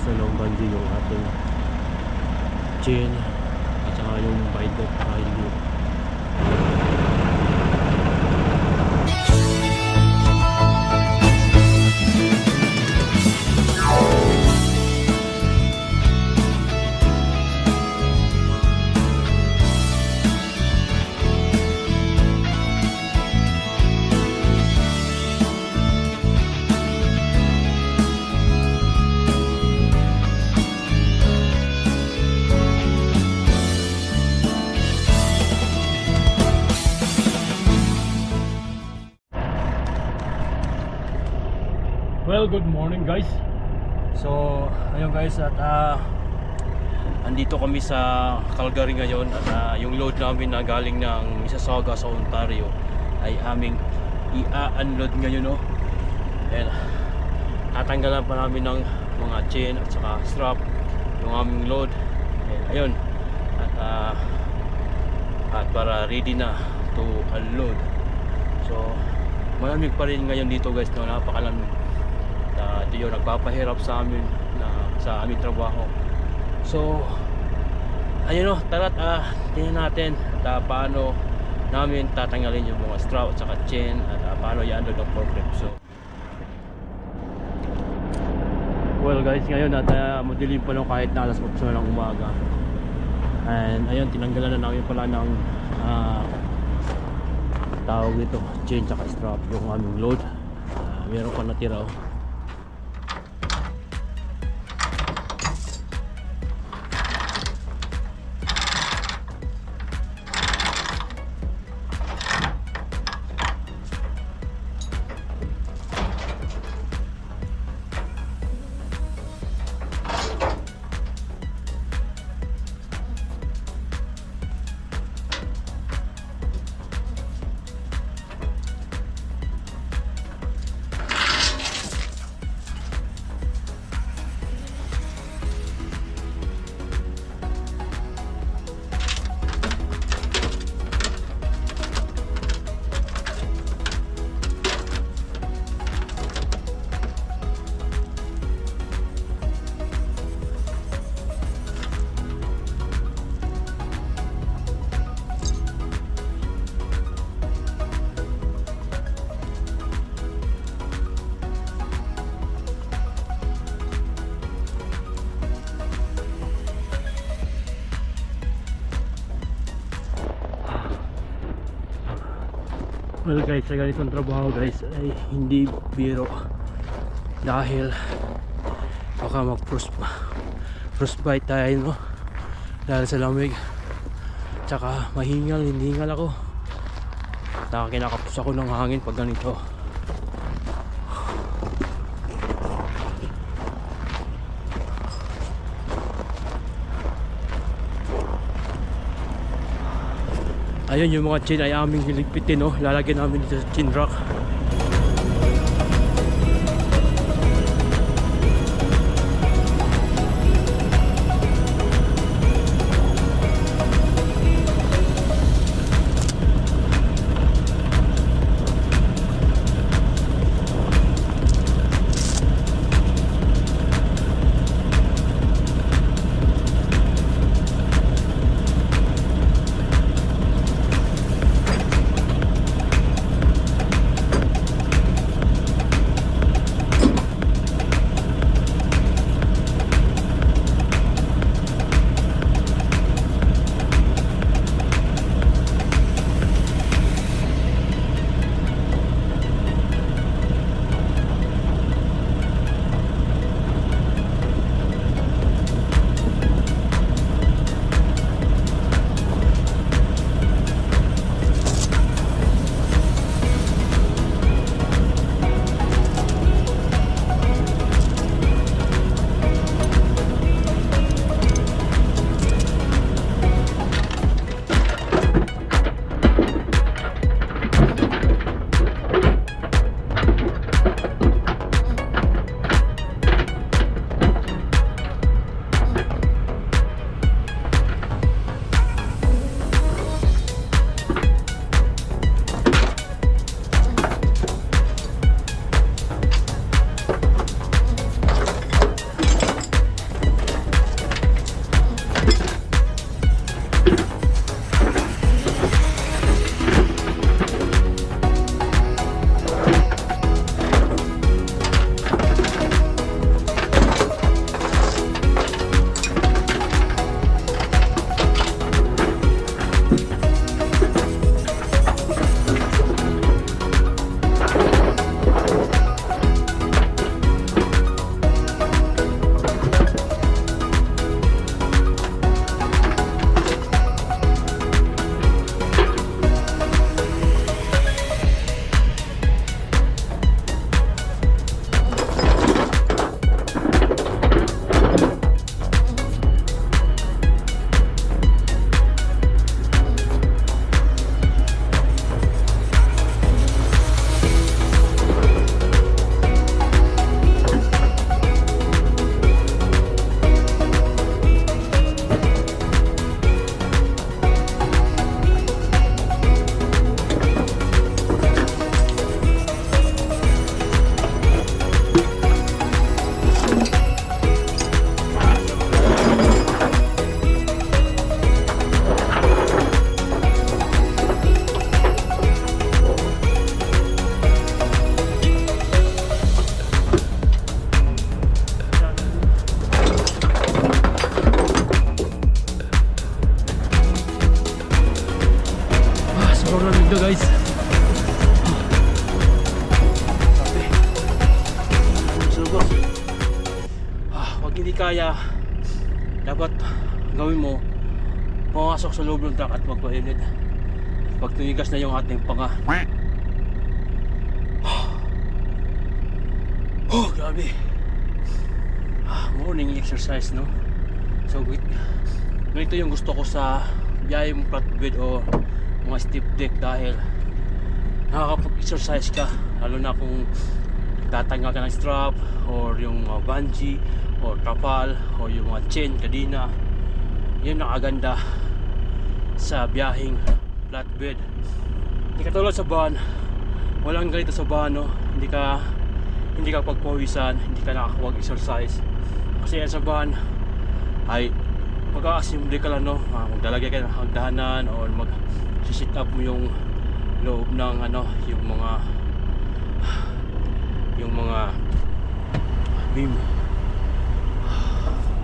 ilalabas na ng bungee yung ating chain at saka yung binder para hindi good morning guys. So, ayun guys at ah andito kami sa Calgary ngayon at ah, yung load namin na galing ng Mississauga sa Ontario ay aming i-unload ngayon no. And tatanggalan pa namin ng mga chain at saka strap yung aming load. And ayun. At ah, at para ready na to unload. So, malamig pa rin ngayon dito guys no, napakalamig uh, ito yung nagpapahirap sa amin na sa aming trabaho. So ayun o tara't uh, tingnan natin at uh, paano namin tatanggalin yung mga straw at saka chain at uh, paano i-unload ang forklift. So well guys ngayon at uh, madilim pa lang kahit na alas 8 na ng umaga. And ayun tinanggalan na namin pala ng uh, tawag ito chain at strap yung aming load. Uh, meron pa natira oh. Well guys, sa ganitong trabaho guys ay hindi biro. Dahil baka mag frost frostbite tayo no? Dahil sa lamig. Tsaka mahingal, hindi hingal ako. Tsaka kinakapos ako ng hangin pag ganito ayun yung mga chain ay aming hiligpitin no lalagyan namin dito sa chin guys. Ah, pag hindi kaya, dapat gawin mo pumasok sa loob ng truck at magpainit. Pag tumigas na yung ating panga. Oh, grabe. Ah, morning exercise, no? So, ganito yung gusto ko sa biyayang flatbed o mga steep deck dahil nakakapag-exercise ka lalo na kung tatanggal ka ng strap or yung mga bungee or trapal or yung mga chain kadina yun nakaganda sa biyahing flatbed. Hindi katulad sa van. Walang ganito sa van no? hindi ka hindi ka pagpawisan hindi ka nakakapag-exercise. Kasi yan sa van ay pagkakasimple ka lang no Ah, magdalagay ka ng hagdanan or mag sit up mo yung loob ng ano yung mga yung mga beam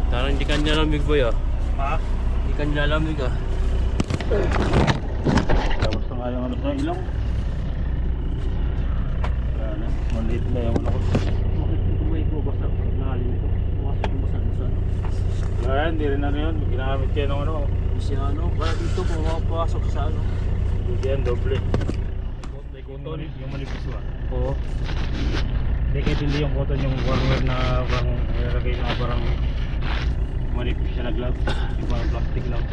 Tara hindi ka nilalamig boy ah Ha? hindi ka nilalamig ah Tapos na nga yung ano sa ilong. Wala na. Maliit na yung ano ko. bakit ito ba ito basta lalim ito pumasok yung basta sa ano Wala, hindi rin ano yun. Ginamit kayo ng ano. si ano kaya dito pumapasok sa ano Hindi yan, doble. may Yung, mali- yung manipis ba? oo Hindi kahit hindi yung cotton yung warmer na parang nilalagay na parang manipis siya na glove. Yung parang plastic lang.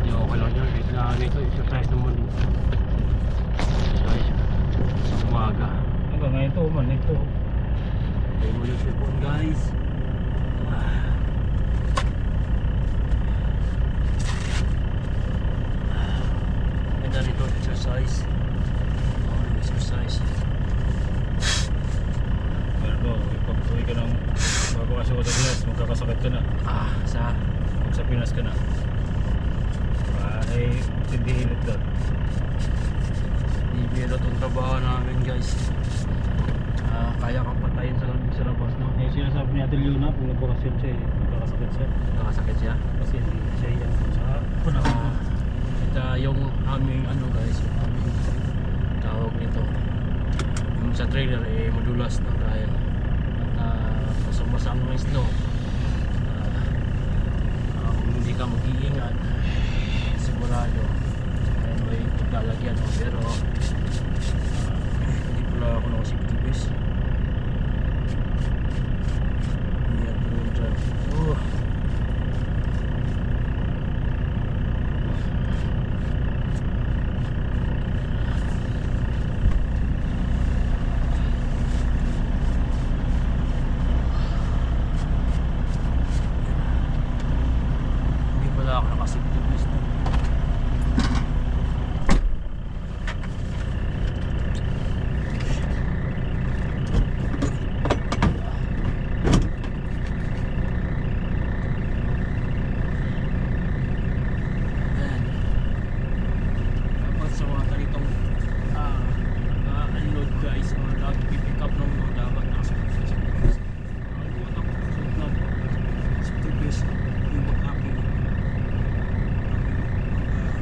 Hindi okay lang yun. Na dito, exercise naman. Exercise. Sa umaga. Hanggang ngayon to, man, ito. Tayo mo yung cellphone guys. Ganda rito, exercise. Oh, exercise. Pero no, pag uwi ka ng bago ka sa Pinas, magkakasakit ka na. Ah, sa Pag sa Pinas ka na. Ay, hindi init doon. bibiro tong trabaho namin guys. Ah, kaya kang patayin sa lamig sa labas, no? Eh, sinasabi ni Ate Luna, kung nagbakasyon siya eh, magkakasakit siya. Nakasakit siya. Kasi siya yan sa panahon Ah, ito yung aming ano guys, yung aming tawag nito. Yung sa trailer eh madulas na dahil at uh, basang-basang ng snow. Ah, ah, kung hindi ka mag-iingat, sigurado ay may paglalagyan. Pero ah, hindi pala ako nakasafety vest. Hindi ako dyan. Oh. Hindi pala ako nakasafety vest na. Yan. Dapat sa mga ganitong ah, ah, unload guys or nag-pick up ng load dapat nakasafety vest. Nakalimutan ko suot na safety vest yung mag-aking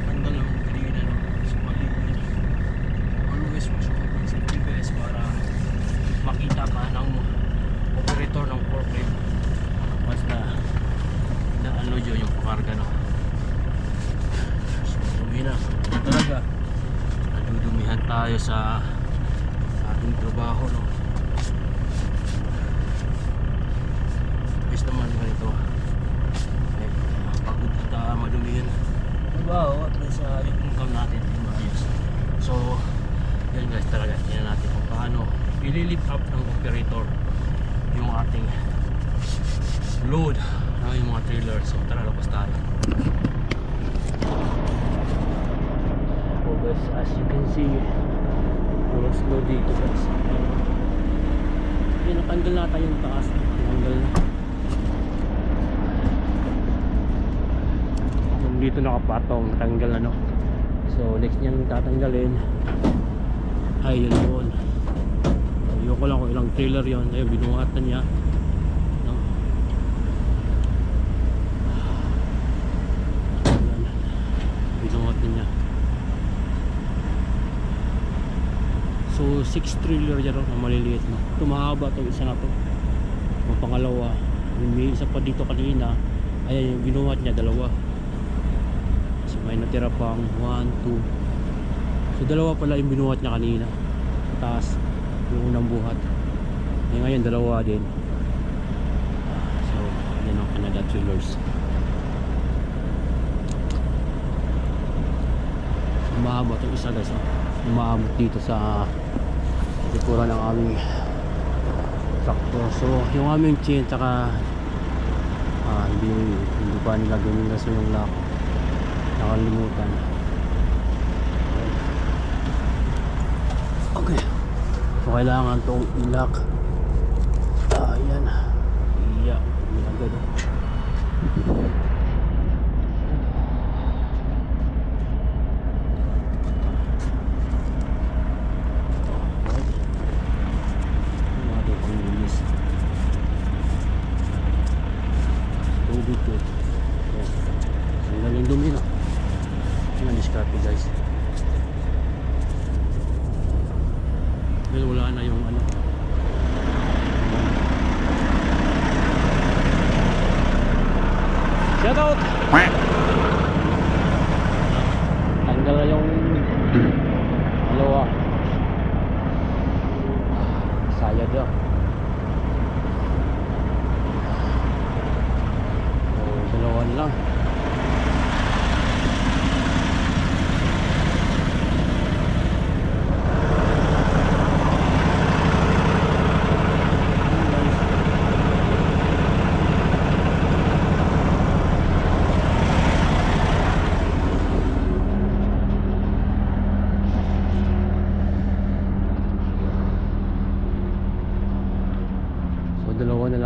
handa lang kanina no sa paligid always magsuot ng safety vest para makita ka ng operator ng forklift basta na ano yun yung pakarga no so dumi na Ano talaga nadudumihan tayo sa ating trabaho no? Ayos naman ganito eh, pagod at uh, madumi yun. Trabaho at least uh, yung income natin yung maayos. So yun guys talaga tingnan natin kung paano ililift up ng operator yung ating load na yung mga trailer so tara labas tayo so guys as you can see puro slow dito guys. Yun natanggal nata yung taas. Natanggal na. Yung dito nakapatong natanggal na no so next niyang tatanggalin ay yun yun. Ayun ko lang kung ilang trailer yun. Ayun binuhat na niya no? Ayan. binuhat na niya so 6 trailer yan no, na maliliit no ito mahaba isa na to pangalawa. May isa pa dito kanina. Ayan yung binuhat niya, dalawa. So may natira pang 1, 2. So dalawa pala yung binuhat niya kanina. Taas yung unang buhat. Eh, ngayon dalawa din. So yan ang Canada Thrillers. Umaabot yung isa guys. oh. Umaabot dito sa likuran ng aming tractor. So yung aming chain tsaka ah, hindi, hindi pa nila ganyan so yung lock. Nakalimutan. Okay. So kailangan tong i-lock. Ah, yan. Iya. Iya agad. Mm-hmm.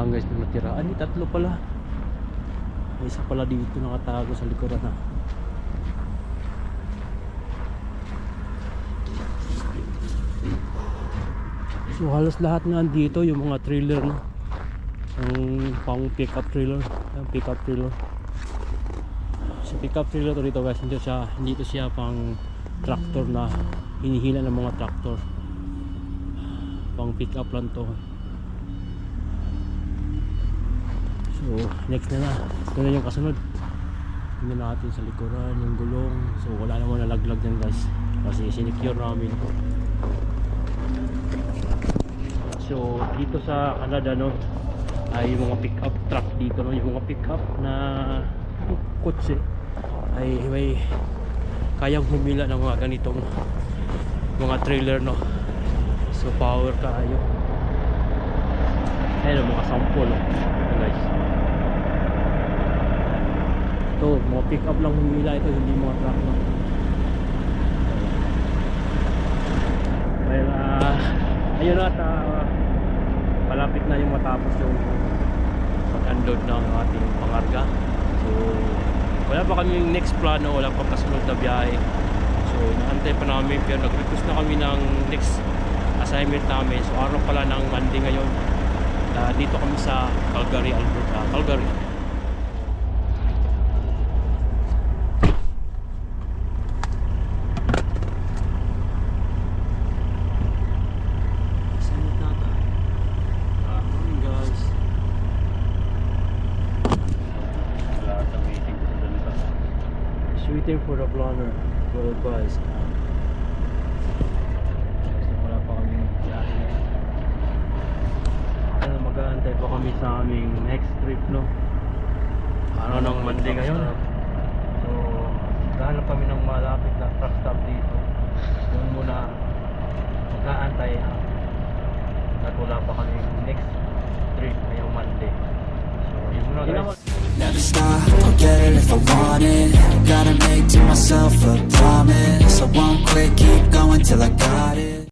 Lang guys na natira. Ani tatlo pala. May isa pala dito nakatago sa likuran na. So halos lahat nga dito yung mga trailer no. Yung pang pick up trailer, yung pick up trailer. So pick up trailer to dito guys, hindi siya hindi to siya pang tractor na hinihila ng mga tractor. Pang pick up lang to. So, next na na. Ito na yung kasunod. Tingnan natin sa likuran, yung gulong. So, wala naman nalaglag dyan guys. Kasi sinecure namin. So, dito sa Canada, no, ay yung mga pick-up truck dito, no, yung mga pick-up na kotse ay may kayang humila ng mga ganitong mga trailer, no. So, power kayo. Ayan, mga sample, no, guys. Ito, mga pick up lang humila ito, hindi mga truck no. Well, ah, ayun at ah, malapit na yung matapos yung pag-unload ng ating pangarga. So, wala pa kami next plano, wala pa kasunod na biyahe. So, naantay pa namin pero nag-request na kami ng next assignment namin. So, araw pala ng Monday ngayon. Ah, dito kami sa Calgary, Alberta. Calgary. Summit na ata. Ah, morning guys. Lahat ang waiting ko sa ganito. Just waiting for the planner to advise. Basta wala pa kami biyahe. Ano, mag-aantay pa kami sa aming next trip, no? Ano nang Monday ngayon? So, gahanap kami ng malapit na truck stop dito. Doon muna mag-aantay. At wala pa kami next trip ngayong Monday. So, yun muna guys. Never stop, I'll get it if I want it Gotta make to myself a promise I won't quit, keep going till I got it